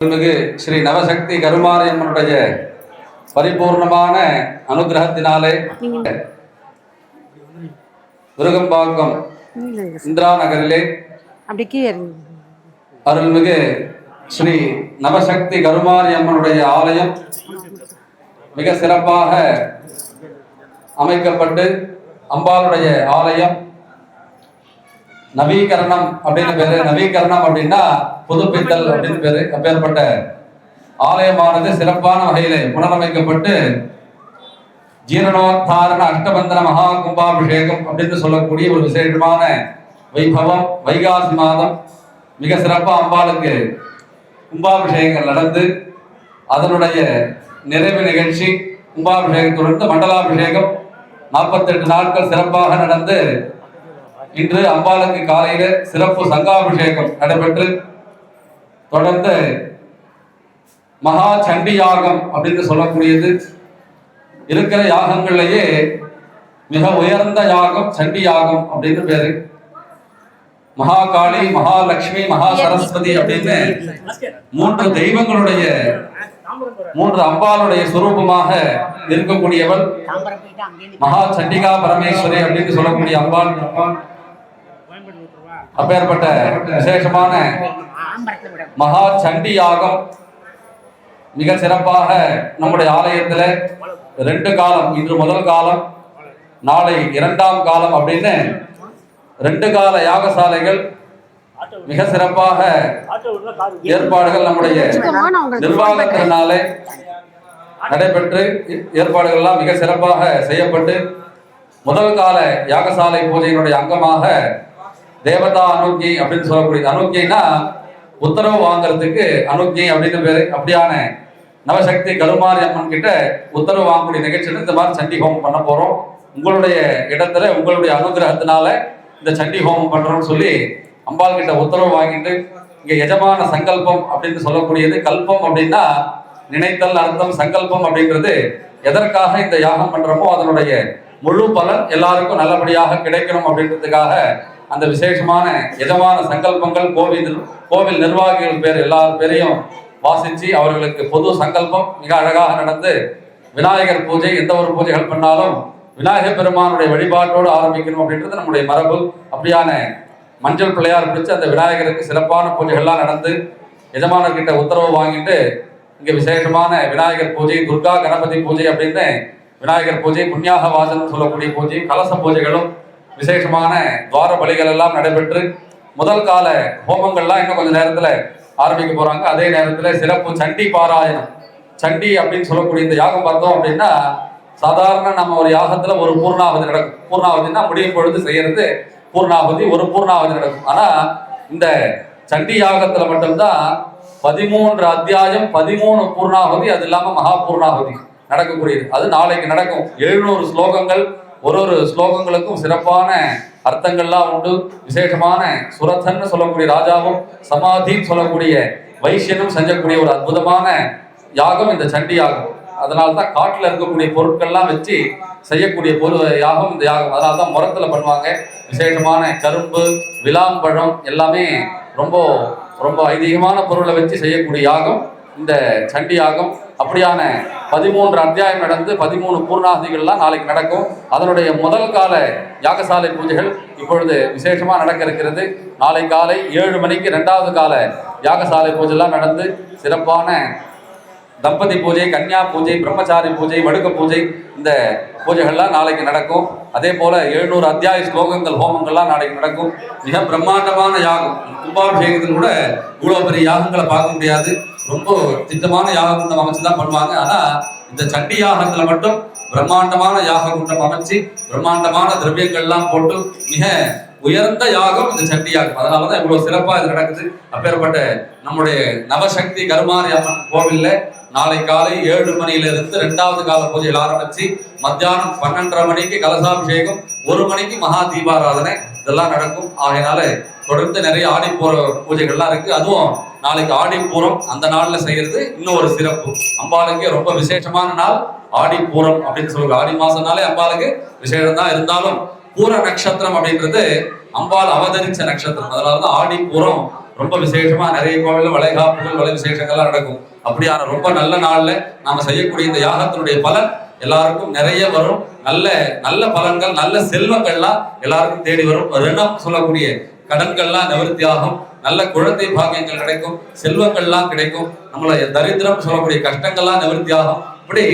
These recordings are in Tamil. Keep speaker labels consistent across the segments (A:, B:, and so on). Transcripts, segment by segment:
A: அருள்மிகு ஸ்ரீ நவசக்தி கருமாரியம்மனுடைய பரிபூர்ணமான அனுகிரகத்தினாலே விருகம்பாக்கம் இந்திரா நகரிலே அருள்மிகு ஸ்ரீ நவசக்தி கருமாரியம்மனுடைய ஆலயம் மிக சிறப்பாக அமைக்கப்பட்டு அம்பாளுடைய ஆலயம் நவீகரணம் அப்படின்னு பேரு. நவீகரணம் அப்படின்னா புதுப்பித்தல் அப்படின்னு பேரு. அப்பேற்பட்ட ஆலயமானது சிறப்பான வகையில புனரமைக்கப்பட்டு ஜீரணோத்தாரண அஷ்டபந்தன மகா கும்பாபிஷேகம் அப்படின்னு சொல்லக்கூடிய ஒரு விசேஷமான வைபவம் வைகாசி மாதம். மிக சிறப்பா அம்பாளுக்கு கும்பாபிஷேகங்கள் நடந்து அதனுடைய நிறைவு நிகழ்ச்சி கும்பாபிஷேகத்துடன் மண்டலாபிஷேகம். நாற்பத்தெட்டு நாட்கள் சிறப்பாக நடந்து இன்று அம்பாளுக்கு காலையில சிறப்பு சங்காபிஷேகம் நடைபெற்று தொடர்ந்து மகா சண்டி யாகம் அப்படின்னு சொல்லக்கூடியது. இருக்கிற யாகங்கள்லயே மிக உயர்ந்த யாகம் சண்டி யாகம் அப்படின்னு பேரு. மகாகாளி மகாலட்சுமி மகா சரஸ்வதி அப்படின்னு மூன்று தெய்வங்களுடைய மூன்று அம்பாளுடைய சுரூபமாக இருக்கக்கூடியவள் மகா சண்டிகா பரமேஸ்வரி அப்படின்னு சொல்லக்கூடிய அம்பாள். அப்பேற்பட்ட விசேஷமான மகா சண்டி யாகம் மிக சிறப்பாக நம்முடைய ஆலயத்தில் ரெண்டு காலம் இன்று முதல் காலம் நாளை இரண்டாம் காலம் அப்படின்னு ரெண்டு கால யாகசாலைகள் மிக சிறப்பாக ஏற்பாடுகள் நம்முடைய நிர்வாகத்தினாலே நடைபெற்று ஏற்பாடுகள்லாம் மிக சிறப்பாக செய்யப்பட்டு முதல் கால யாகசாலை பூஜையினுடைய அங்கமாக தேவதா அனுக்கி அப்படின்னு சொல்லக்கூடிய அனுக்கினா உத்தரவு வாங்குறதுக்கு அனுக்கி அப்படின்னு பேரு. அப்படியான நவசக்தி கருமாரி அம்மன் கிட்ட உத்தரவு வாங்கக்கூடிய நிகழ்ச்சியில் இந்த மாதிரி சண்டி ஹோமம் பண்ண போறோம். உங்களுடைய இடத்துல உங்களுடைய அனுகிரகத்தினால இந்த சண்டி ஹோமம் பண்றோம்னு சொல்லி அம்பாள் கிட்ட உத்தரவு வாங்கிட்டு இங்க எஜமான சங்கல்பம் அப்படின்னு சொல்லக்கூடியது. கல்பம் அப்படின்னா நினைத்தல் அர்த்தம் சங்கல்பம் அப்படின்றது எதற்காக இந்த யாகம் பண்றோமோ அதனுடைய முழு பலன் எல்லாருக்கும் நல்லபடியாக கிடைக்கணும் அப்படின்றதுக்காக அந்த விசேஷமான எஜமான சங்கல்பங்கள் கோவில் கோவில் நிர்வாகிகள் பேர் எல்லார் பேரையும் வாசித்து அவர்களுக்கு பொது சங்கல்பம் மிக அழகாக நடந்து விநாயகர் பூஜை எந்த ஒரு பூஜைகள் பண்ணாலும் விநாயகர் பெருமானுடைய வழிபாட்டோடு ஆரம்பிக்கணும் அப்படின்றது நம்முடைய மரபு. அப்படியான மஞ்சள் பிள்ளையார் பிடிச்சு அந்த விநாயகருக்கு சிறப்பான பூஜைகள்லாம் நடந்து எஜமானர்கிட்ட உத்தரவு வாங்கிட்டு இங்கே விசேஷமான விநாயகர் பூஜை துர்கா கணபதி பூஜை அப்படின்னு விநாயகர் பூஜை புண்ணியாக வாசன் சொல்லக்கூடிய பூஜை கலச பூஜைகளும் விசேஷமான துவார பலிகள் எல்லாம் நடைபெற்று முதல் கால ஹோமங்கள்லாம் இன்னும் கொஞ்ச நேரத்துல ஆரம்பிக்க போறாங்க. அதே நேரத்துல சிறப்பு சண்டி பாராயணம். சண்டி அப்படின்னு சொல்லக்கூடிய இந்த யாகம் பார்த்தோம் அப்படின்னா சாதாரண நம்ம ஒரு யாகத்துல ஒரு பூர்ணாவதி நடக்கும். பூர்ணாவதினா முடியும் பொழுது செய்யறது பூர்ணாவதி ஒரு பூர்ணாவதி நடக்கும். ஆனா இந்த சண்டி யாகத்துல மட்டும்தான் பதிமூன்று அத்தியாயம் பதிமூணு பூர்ணாவதி அது இல்லாம மகா பூர்ணாவதி நடக்கக்கூடியது. அது நாளைக்கு நடக்கும். எழுநூறு ஸ்லோகங்கள் ஒரு ஒரு ஸ்லோகங்களுக்கும் சிறப்பான அர்த்தங்கள்லாம் உண்டு. விசேஷமான சுரத்தன்னு சொல்லக்கூடிய ராஜாவும் சமாதின்னு சொல்லக்கூடிய வைசியனும் செஞ்சக்கூடிய ஒரு அற்புதமான யாகம் இந்த சண்டி யாகம். அதனால தான் காட்டில் இருக்கக்கூடிய பொருட்கள்லாம் வச்சு செய்யக்கூடிய பொரு யாகம் இந்த யாகம். அதனால தான் முரத்தில் பண்ணுவாங்க. விசேஷமான கரும்பு விளாம்பழம் எல்லாமே ரொம்ப ரொம்ப ஐதீகமான பொருளை வச்சு செய்யக்கூடிய யாகம் இந்த சண்டி யாகம். அப்படியான பதிமூன்று அத்தியாயம் நடந்து பதிமூணு பூர்ணாதிகள்லாம் நாளைக்கு நடக்கும். அதனுடைய முதல் கால யாகசாலை பூஜைகள் இப்பொழுது விசேஷமாக நடக்க இருக்கிறது நாளை காலை ஏழு மணிக்கு ரெண்டாவது கால யாகசாலை பூஜைலாம் நடந்து சிறப்பான தம்பதி பூஜை கன்னியா பூஜை பிரம்மச்சாரி பூஜை வடுக்க பூஜை இந்த பூஜைகள்லாம் நாளைக்கு நடக்கும். அதே போல் எழுநூறு அத்தியாய ஸ்லோகங்கள் ஹோமங்கள்லாம் நாளைக்கு நடக்கும். மிக பிரம்மாண்டமான யாகம். கும்பாபிஷேகத்தில் கூட இவ்வளோ பெரிய யாகங்களை பார்க்க முடியாது. ரொம்ப திட்டமான யாக குண்டம் அமைச்சு தான் பண்ணுவாங்க. ஆனா இந்த சண்டி யாகத்துல மட்டும் பிரம்மாண்டமான யாக குண்டம் அமைச்சு பிரம்மாண்டமான திரவியங்கள்லாம் போட்டு மிக உயர்ந்த யாகம் இந்த சண்டி யாகம். அதனாலதான் இவ்வளவு சிறப்பா இது நடக்குது. அப்பேற்பட்ட நம்முடைய நவசக்தி கருமாரி அம்மன் கோவில்ல நாளை காலை ஏழு மணியில இருந்து ரெண்டாவது கால பூஜையில் ஆரம்பிச்சு மத்தியானம் பன்னெண்டரை மணிக்கு கலசாபிஷேகம் ஒரு மணிக்கு மகா தீபாராதனை இதெல்லாம் நடக்கும். ஆகையினால தொடர்ந்து நிறைய ஆடி போற பூஜைகள்லாம் இருக்கு. அதுவும் நாளைக்கு ஆடிப்பூரம் அந்த நாள்ல செய்யறது இன்னும் ஒரு சிறப்பு. அம்பாளுக்கு ரொம்ப விசேஷமான நாள் ஆடிப்பூரம் அப்படின்னு சொல்லுவாங்க. ஆடி மாசம்னாலே அம்பாளுக்கு விசேஷம் தான் இருந்தாலும் பூர நட்சத்திரம் அப்படின்றது அம்பாள் அவதரிச்ச நட்சத்திரம். அதனாலதான் ஆடிப்பூரம் ரொம்ப விசேஷமா நிறைய கோவில் வளைகாப்புகள் வளை விசேஷங்கள்லாம் நடக்கும். அப்படியான ரொம்ப நல்ல நாள்ல நாம செய்யக்கூடிய இந்த யாகத்தினுடைய பலன் எல்லாருக்கும் நிறைய வரும். நல்ல நல்ல பலன்கள் நல்ல செல்வங்கள்லாம் எல்லாருக்கும் தேடி வரும். ரிணம் சொல்லக்கூடிய கடன்கள்லாம் நிவர்த்தியாகும் நல்ல குழந்தை பாகியங்கள் கிடைக்கும் செல்வங்கள்லாம் கிடைக்கும். நம்மள தரித்திரம் சொல்லக்கூடிய கஷ்டங்கள்லாம் நிவர்த்தியாகும். இப்படி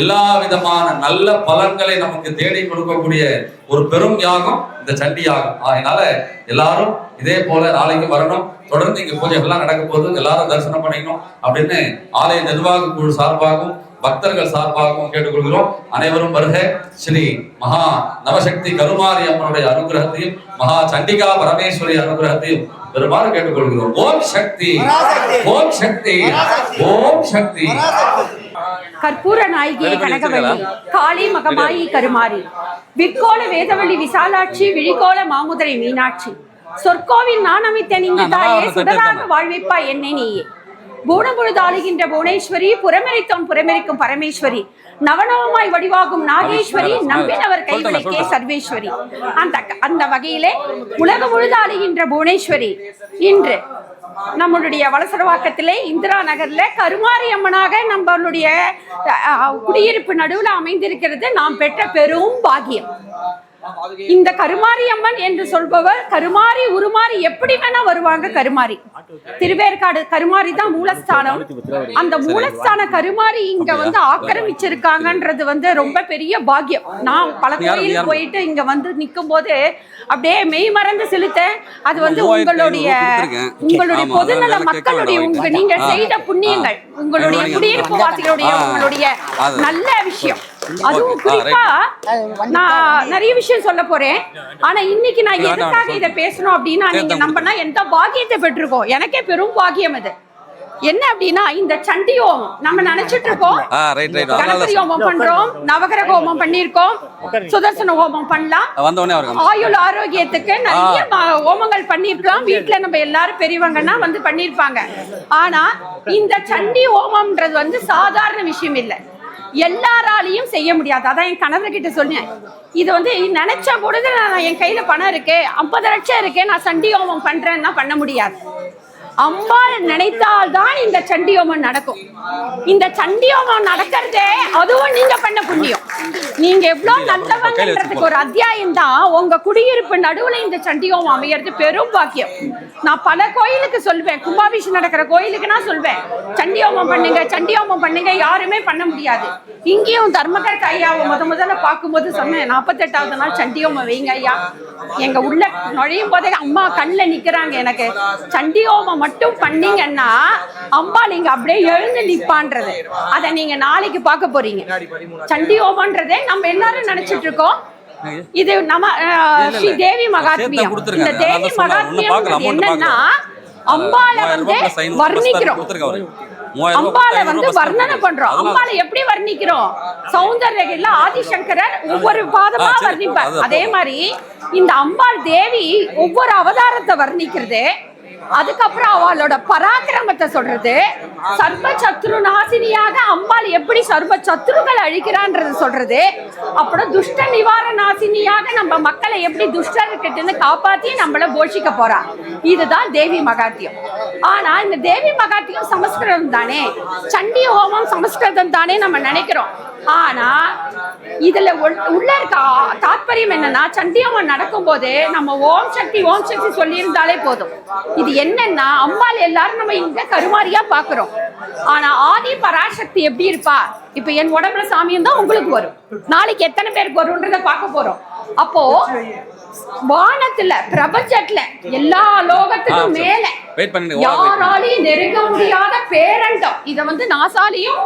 A: எல்லா விதமான நல்ல பலன்களை நமக்கு தேடி கொடுக்கக்கூடிய ஒரு பெரும் யாகம் இந்த சண்டி யாகம். அதனால எல்லாரும் இதே போல நாளைக்கு வரணும். தொடர்ந்து இங்க பூஜைகள்லாம் நடக்க போகுது. எல்லாரும் தரிசனம் பண்ணிக்கணும் அப்படின்னு ஆலய நிர்வாக குழு சார்பாகவும் பக்தர்கள் சார்பாகவும் கேட்டுக்கொள்கிறோம். அனைவரும் வருக. ஸ்ரீ மகா நவசக்தி கருமாரி அம்மனுடைய அனுகிரகத்தையும் மகா சண்டிகா பரமேஸ்வரி அனுகிரகத்தையும் பெருமாறு கேட்டுக்கொள்கிறோம். ஓம் சக்தி. ஓம் சக்தி. ஓம் சக்தி.
B: கற்பூர நாயகியே கனகவள்ளி காளி மகமாயி கருமாரி விற்கோல வேதவள்ளி விசாலாட்சி விழிகோல மாமுதரை மீனாட்சி. சொற்கோவில் நான் அமைத்த நீங்க தாயே சுடராக வாழ்விப்பா என்னை நீயே. பூணமுழுதாளுகின்ற புவனேஸ்வரி புறமெரித்தோன் புறமெரிக்கும் பரமேஸ்வரி. நவநவமாய் வடிவாகும் நாகேஸ்வரி நம்பினவர் கைவிளக்கே சர்வேஸ்வரி. அந்த அந்த வகையிலே உலகம் முழுதாளுகின்ற புவனேஸ்வரி. இன்று நம்மளுடைய வலசரவாக்கத்திலே இந்திரா நகர்ல கருமாரி அம்மனாக நம்மளுடைய குடியிருப்பு நடுவுல அமைந்திருக்கிறது. நாம் பெற்ற பெரும் பாக்கியம். இந்த கருமாரி அம்மன் என்று சொல்பவர் கருமாரி உருமாறி எப்படி வேணா வருவாங்க கருமாரி. திருவேற்காடு கருமாரி தான் மூலஸ்தானம். அந்த மூலஸ்தான கருமாரி இங்க வந்து ஆக்கிரமிச்சிருக்காங்கன்றது வந்து ரொம்ப பெரிய பாக்கியம். நான் பல கோயில் போயிட்டு இங்க வந்து நிற்கும் போது அப்படியே மெய் மறந்து செலுத்தேன். அது வந்து உங்களுடைய உங்களுடைய பொதுநல மக்களுடைய உங்க நீங்க செய்த புண்ணியங்கள் உங்களுடைய குடியிருப்பு வாசிகளுடைய உங்களுடைய நல்ல விஷயம். அதுவும் குறிப்பா நான் நிறைய விஷயம் சொல்ல போறேன். ஆனா இன்னைக்கு நான் எதுக்காக இதை பேசணும் அப்படின்னா நீங்க நம்பனா எந்த பாக்கியத்தை பெற்றிருக்கோம்? எனக்கே பெரும் பாக்கியம் அது. என்ன அப்படின்னா இந்த சண்டி ஹோமம் நம்ம நினைச்சிட்டு இருக்கோம்.
C: ஆ ரைட் ரைட் அதனால
B: கணபதி ஹோமம் பண்றோம் நவகிரக ஹோமம் பண்ணிருக்கோம் சுதர்சன ஹோமம் பண்ணலாம்.
C: அவருக்கு
B: ஆயுள் ஆரோக்கியத்துக்கு நிறைய ஹோமங்கள் பண்ணிருக்கலாம் வீட்ல நம்ம எல்லாரும் பெரியவங்கன்னா வந்து பண்ணிருப்பாங்க ஆனா இந்த சண்டி ஹோமம்ன்றது வந்து சாதாரண விஷயம் இல்ல. எல்லாராலையும் செய்ய முடியாது. அதான் என் கணவர்கிட்ட சொன்னேன். இது வந்து நினைச்ச பொழுது நான் என் கையில பணம் இருக்கு ஐம்பது லட்சம் இருக்கு நான் சண்டி ஹோமம் பண்றேன்னா பண்ண முடியாது. அம்பாள் நினைத்தால்தான் இந்த சண்டியோமம் நடக்கும். இந்த சண்டியோமம் நடக்கிறதே அதுவும் நீங்க பண்ண புண்ணியம். நீங்க எவ்வளவு நல்லவங்கன்றதுக்கு ஒரு அத்தியாயம் தான் உங்க குடியிருப்பு நடுவுல இந்த சண்டியோமம் அமையறது பெரும் பாக்கியம். நான் பல கோயிலுக்கு சொல்வேன். கும்பாபிஷேகம் நடக்கிற கோயிலுக்கு நான் சொல்வேன். சண்டியோமம் பண்ணுங்க சண்டியோமம் பண்ணுங்க யாருமே பண்ண முடியாது. இங்கேயும் தர்மகர்த்த ஐயாவை முத முதல்ல பார்க்கும்போது சொன்னேன் நாற்பத்தெட்டாவது நாள் சண்டியோமம் வைங்க ஐயா. எங்க உள்ள நுழையும் போதே அம்மா கண்ணில் நிக்கிறாங்க எனக்கு. சண்டியோமம் மட்டும் பண்ணீங்கன்னா அம்மா நீங்க அப்படியே எழுந்து நிப்பான்றது. அதை நீங்க நாளைக்கு பார்க்க போறீங்க. சண்டியோமன்றதே நம்ம எல்லாரும் நினைச்சிட்டு இருக்கோம். இது நம்ம ஸ்ரீ தேவி மகாத்மியம். இந்த தேவி மகாத்மியம் என்னன்னா
C: மூவாயிரம்
B: வந்து வர்ணிக்கிறோம்.
C: plus
B: வந்து வர்ணனை. பண்றோம். அம்பாளை எப்படி வர்ணிக்கிறோம்? சௌந்தர்யகிரில ஆதிசங்கரர் ஒவ்வொரு பாதமா. வர்ணிப்பார்.
C: அதே
B: மாதிரி இந்த அம்பாள் தேவி ஒவ்வொரு அவதாரத்தை வர்ணிக்கிறது. அதுக்கப்புறம் அவளோட பராக்கிரமத்தை சொல்றது சர்வ சத்ரு நாசினியாக அம்பாள் எப்படி சர்வ சத்ருக்கள் அழிக்கிறான்றது சொல்றது அப்புறம் துஷ்ட நிவாரண நாசினியாக நம்ம மக்களை எப்படி துஷ்டர்கிட்ட காப்பாத்தி நம்மள போஷிக்க போறா. இதுதான் தேவி மகாத்தியம். ஆனா இந்த தேவி மகாத்தியம் சமஸ்கிருதம் தானே? சண்டி ஹோமம் சமஸ்கிருதம் தானே நம்ம நினைக்கிறோம். ஆனா இதுல உள்- உள்ள இருக்க என்னன்னா தாத்பரியம் என்னன்னா நடக்கும் போது நம்ம ஓம் சக்தி ஓம் சக்தி சொல்லியிருந்தாலே போதும். இது என்னன்னா அம்பாள் எல்லாரும் நம்ம இங்க கருமாரியா பாக்குறோம். ஆனா ஆதி பராசக்தி எப்படி இருப்பா? இப்ப என் உடம்புல சாமியம் தான் உங்களுக்கு வரும். நாளைக்கு எத்தனை பேருக்கு வரும்ன்றத பார்க்க போறோம். அப்போ வானத்துல பிரபஞ்சத்துல எல்லா லோகத்துக்கும். மேல யாராலையும் நெருங்க முடியாத பேரண்டம். இத வந்து நாசாலையும்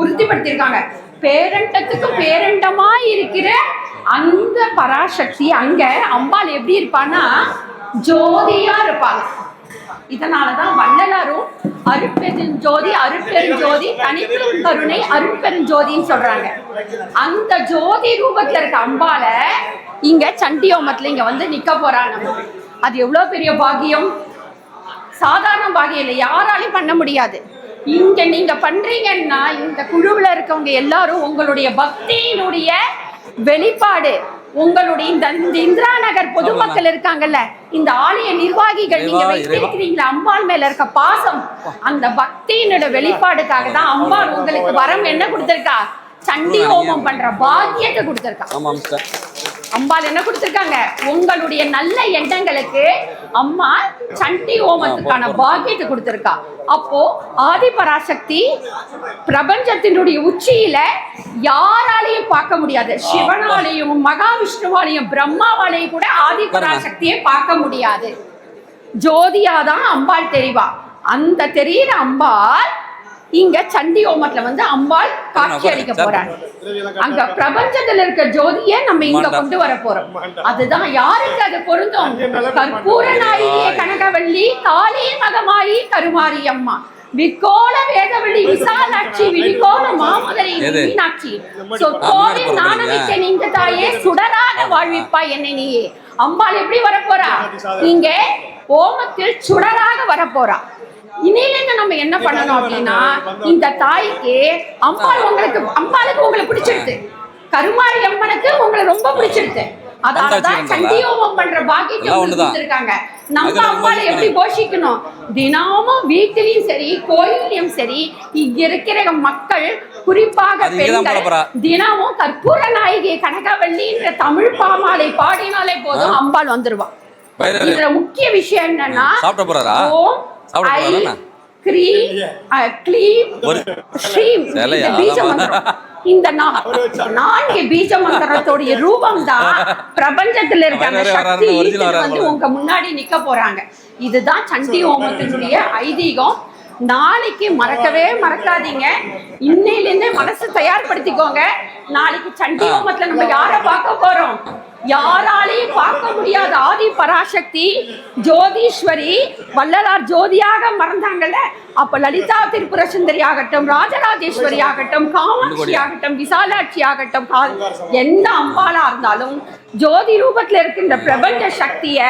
B: உறுதிப்படுத்தியிருக்காங்க. பேரண்டத்துக்கு பேரண்டமா இருக்கிற அந்த பராசக்தி அங்க அம்பாள் எப்படி இருப்பான்னா ஜோதியா இருப்பாங்க. இதனாலதான் வள்ளலாரும் அருட்பெருஞ்சோதி அருட்பெருஞ்சோதி தனிப்பெரும் கருணை அருட்பெருஞ்சோதின்னு சொல்றாங்க. அந்த ஜோதி ரூபத்துல இருக்க அம்பால இங்க சண்டியோமத்துல இங்க வந்து நிக்க போறாங்க அது எவ்வளவு பெரிய பாகியம் சாதாரண பாகியம் இல்லை யாராலையும் பண்ண முடியாது. இங்க நீங்க பண்றீங்கன்னா இந்த குழுவில் இருக்கவங்க எல்லாரும் உங்களுடைய பக்தியினுடைய வெளிப்பாடு உங்களுடைய இந்த இந்த இந்திரா நகர் பொதுமக்கள் இருக்காங்கல்ல இந்த ஆலய நிர்வாகிகள் நீங்க வைத்திருக்கிறீங்களா? அம்பாள் மேல இருக்க பாசம் அந்த பக்தியினோட வெளிப்பாடுக்காக தான் அம்பாள் உங்களுக்கு வரம் என்ன கொடுத்திருக்கா? சண்டி ஹோமம் பண்ற பாக்கியத்தை கொடுத்திருக்கா
C: ஆமாம் சார்
B: அம்பாள் என்ன கொடுத்திருக்காங்க? உங்களுடைய நல்ல எண்ணங்களுக்கு அம்மா சண்டி ஹோமத்துக்கான பாக்கியத்தை கொடுத்திருக்கா. அப்போ ஆதிபராசக்தி பிரபஞ்சத்தினுடைய உச்சியில யாராலையும் பார்க்க முடியாது. சிவனாலையும் மகாவிஷ்ணுவாலையும் பிரம்மாவாலையும் கூட ஆதிபராசக்தியை பார்க்க முடியாது. ஜோதியாதான் அம்பாள் தெரிவா. அந்த தெரியிற அம்பாள் இங்க சண்டி ஹோமத்துல வந்து அம்பாள் காட்சி அளிக்க போறாங்க அங்க பிரபஞ்சத்துல இருக்க ஜோதியை நம்ம இங்க கொண்டு வர போறோம். அதுதான் யாருக்கு அது பொருந்தும்? கற்பூர நாயிகே கனகவள்ளி காளி மகமாயி கருமாரி அம்மா. விக்கோல வேதவள்ளி விசாலாட்சி விழிகோல மாமதுரை? மீனாட்சி சொற்கோவில் நாணமிக்க நீங்க தாயே சுடராக வாழ்விப்பா என்னை நீயே. அம்பாள் எப்படி வரப்போறா இங்க ஓமத்தில் சுடராக வரப்போறா இனியிலிருந்து நம்ம என்ன பண்ணணும் அப்படின்னா இந்த தாய்க்கு அம்பாள் உங்களுக்கு அம்பாளுக்கு உங்களை பிடிச்சிருது கருமாரி அம்மனுக்கு உங்களை ரொம்ப பிடிச்சிருது அதனாலதான்
C: வந்தாச்சு
B: சண்டி ஹோமம் பண்ற
C: ஒண்ணுதான்.
B: கொடுத்திருக்காங்க. நம்ம
C: ரொம்ப
B: எப்படி போஷிக்கணும்? தினமும் வீட்டிலையும் சரி கோயிலையும் சரி இங்க இருக்கிற மக்கள் குறிப்பாக பெண்கள். தினமும் கற்பூர நாயகி கனகவல்லின்ற தமிழ் பாமாலை பாடினாலே போதும் அம்பாள் வந்துருவா.
C: பைரவர்
B: இதுல முக்கிய விஷயம் என்னன்னா ஓம்
C: போறாரா
B: க்ரீம் க்ளீம் ஸ்ரீம்? இந்த பீஜ மந்திரம். இந்த நான்கு பீஜ மந்திரத்தோடைய ரூபம் தான் பிரபஞ்சத்துல இருக்க அந்த சக்தி வந்து. உங்க முன்னாடி நிக்க போறாங்க. இதுதான் சண்டி ஹோமத்தினுடைய ஐதீகம். நாளைக்கு மறக்கவே மறக்காதீங்க. இன்னையிலேருந்தே மனசு தயார்படுத்திக்கோங்க. நாளைக்கு சண்டி ஹோமத்துல நம்ம யார பார்க்க போறோம்? யாராலையும் பார்க்க முடியாத ஆதி பராசக்தி ஜோதீஸ்வரி வள்ளலார் ஜோதியாக மறந்தாங்கல்ல? அப்ப லலிதா திரிபுர சுந்தரி ஆகட்டும் ராஜராஜேஸ்வரி ஆகட்டும் காமாட்சி ஆகட்டும் விசாலாட்சி ஆகட்டும் கா- எந்த அம்பாலா இருந்தாலும் ஜோதி ரூபத்துல இருக்கின்ற பிரபஞ்ச சக்திய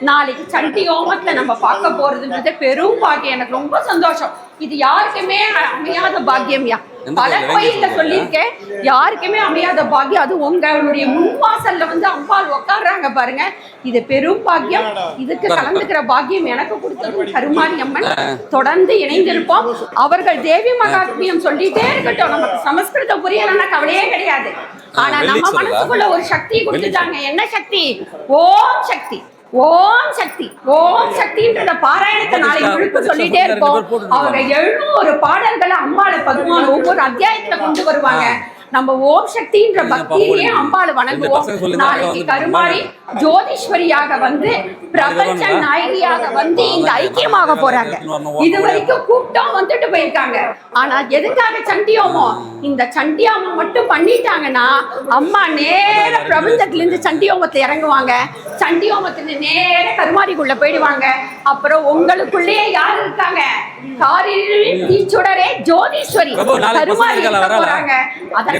B: நாளைக்கு சண்டி ஹோமத்துல நம்ம பார்க்க போறதுன்றது பெரும் பாக்கியம். எனக்கு ரொம்ப சந்தோஷம். இது யாருக்குமே அமையாத பாக்கியம்யா. பல
C: கோயில்?
B: கோயில்ல சொல்லியிருக்கேன். யாருக்குமே அமையாத பாக்கியம் அது உங்களுடைய முன்வாசல்ல வந்து அம்பாள் உட்கார்றாங்க பாருங்க. இது பெரும் பாக்கியம். இதுக்கு கலந்துக்கிற பாக்கியம் எனக்கு கொடுத்தது கருமாரி அம்மன். தொடர்ந்து இணைந்திருப்போம். அவர்கள் தேவி மகாத்மியம் சொல்லிட்டே இருக்கட்டும். நமக்கு சமஸ்கிருதம் புரியலன்னா கவலையே கிடையாது. ஆனா நம்ம? மனசுக்குள்ள ஒரு சக்தி கொடுத்துட்டாங்க. என்ன சக்தி? ஓம் சக்தி. ஓம் சக்தி ஓம் சக்தின்றத பாராயணத்தை நாளைக்கு முழுக்க சொல்லிட்டே இருப்போம். அவங்க எழுநூறு பாடல்களை அம்பாளை பகவான் ஒவ்வொரு அத்தியாயத்துல கொண்டு வருவாங்க. நம்ம ஓம் சக்தின்ற பக்தியிலேயே அம்பாளை வணங்குவோம். நாளைக்கு
C: வந்து
B: கருமாரி ஜோதீஸ்வரியாக வந்து பிரபஞ்ச நாயகியாக வந்து இங்க ஐக்கியமாக போறாங்க. இது வரைக்கும் கூட்டம் வந்துட்டு போயிருக்காங்க. ஆனா எதுக்காக சண்டியோமோ? இந்த சண்டியோமம் மட்டும் பண்ணிட்டாங்கன்னா அம்மா நேர பிரபஞ்சத்துல இருந்து சண்டியோமத்தை இறங்குவாங்க. சண்டியோமத்துல நேர கருமாரிக்குள்ள போயிடுவாங்க. அப்புறம் உங்களுக்குள்ளேயே யார் இருக்காங்க? காரில் தீச்சுடரே ஜோதீஸ்வரி. கருமாரி. போறாங்க.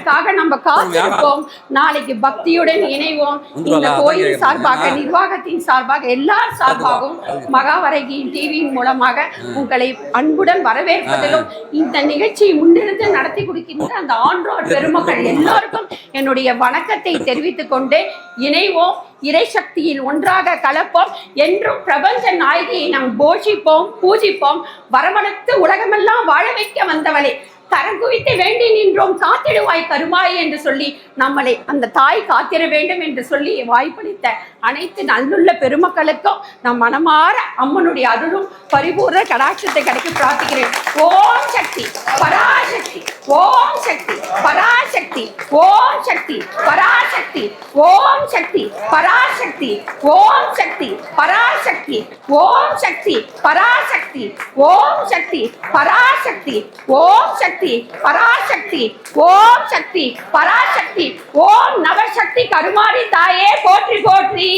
B: அதற்காக நம்ம காத்திருப்போம். நாளைக்கு பக்தியுடன் இணைவோம். இந்த கோயில். சார்பாக. நிர்வாகத்தின் சார்பாக எல்லார் சார்பாகவும் மகாவரகியின் டிவியின் மூலமாக உங்களை அன்புடன் வரவேற்பதிலும் இந்த நிகழ்ச்சியை முன்னிறுத்தி நடத்தி கொடுக்கின்ற அந்த ஆன்றோர் பெருமக்கள் எல்லோருக்கும் என்னுடைய வணக்கத்தை தெரிவித்துக் கொண்டு இணைவோம். இறைசக்தியில் ஒன்றாக கலப்போம். என்றும் பிரபஞ்ச நாயகியை நாம் போஷிப்போம் பூஜிப்போம். வரமளித்து உலகமெல்லாம் வாழ வைக்க வந்தவளே. கரம் குவித்து வேண்டி நின்றோம் காத்திடுவாய் கருமாய் என்று சொல்லி நம்மளை அந்த தாய் காத்திட வேண்டும் என்று சொல்லி வாய்ப்பளித்த அனைத்து நல்லுள்ள பெருமக்களுக்கும் நம் மனமாற அம்மனுடைய அருளும் பரிபூர்ண கடாட்சத்தை கிடைக்க பிரார்த்திக்கிறேன். ஓம் சக்தி பராசக்தி ஓம் சக்தி பராசக்தி ஓம் சக்தி பராசக்தி ஓம் சக்தி பராசக்தி ஓம் சக்தி பராசக்தி ஓம் சக்தி பராசக்தி ஓம் சக்தி பராசக்தி ஓம் சக்தி. शक्ति पराशक्ति ओम शक्ति पराशक्ति ओम नवशक्ति करुमारी ताये போற்றி போற்றி